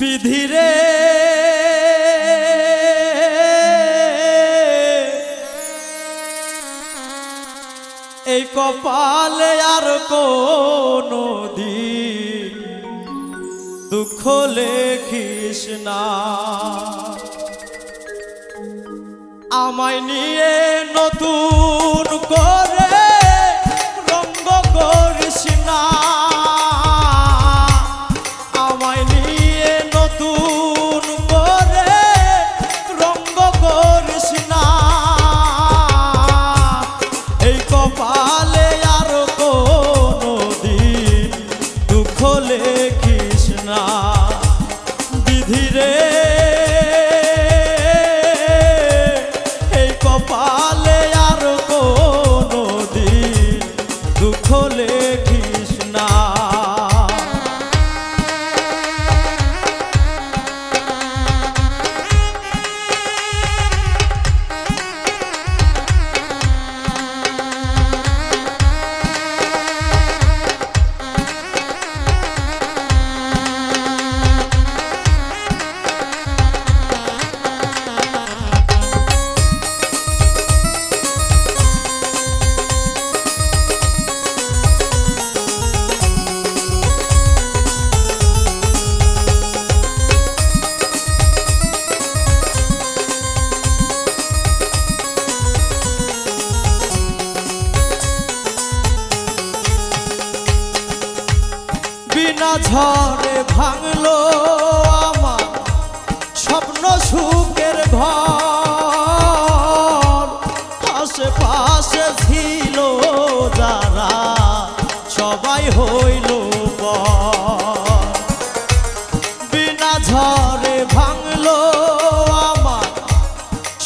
বিধিরে এই কপালে আর কোনো দুঃখ লেখিস না। আমায় নিয়ে নতুন বিনা ঝড়ে ভাঙলো আমার স্বপ্ন সুখের ঘর। আশেপাশে ছিল যারা, সবাই হইল বিনা ঝড়ে ভাঙলো আমার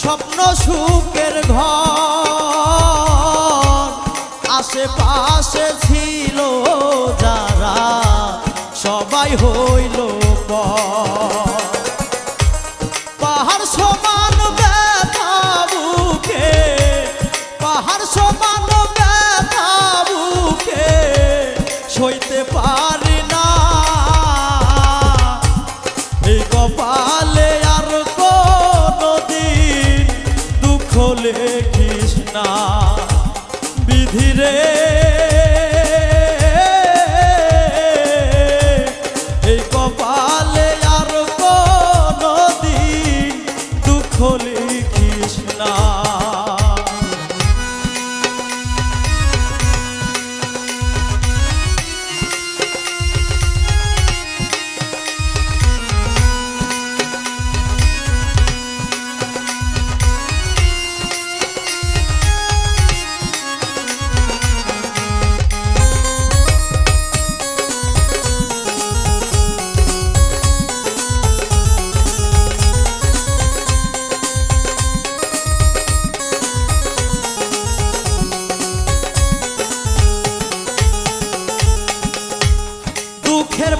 স্বপ্ন সুখের ঘর। আশেপাশে ছিল সবাই হইল পাহাড় সমান ব্যথা পাহাড় সমান ব্যথা সইতে পারি না। এই কপালে আর কোনো দিন দুঃখ লেখিস না। বিধিরে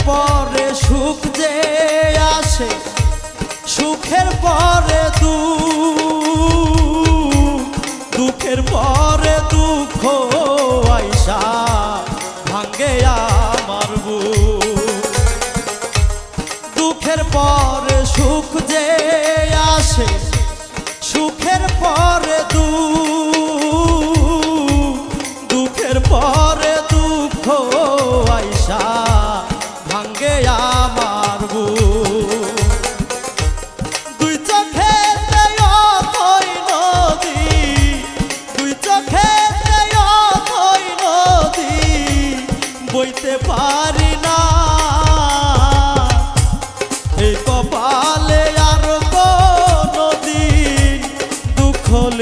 পরে সুখ যে আসে, সুখের পরে দুঃখ, দুঃখের পরে দুঃখ আইসা ভাঙ্গে আমার দুঃখের পরে সুখ যে আসে, সুখের পরে দুঃখ, দুঃখের পরে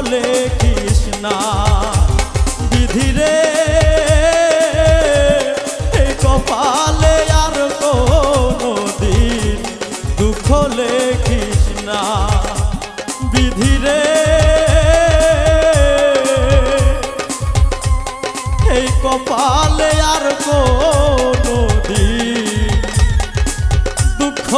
বলে কৃষ্ণা বিধিরে কপালে আর কোনো দুঃখলে কৃষ্ণা লেখিস না বিধিরে এই কপালে আর কোনো দিন দুঃখ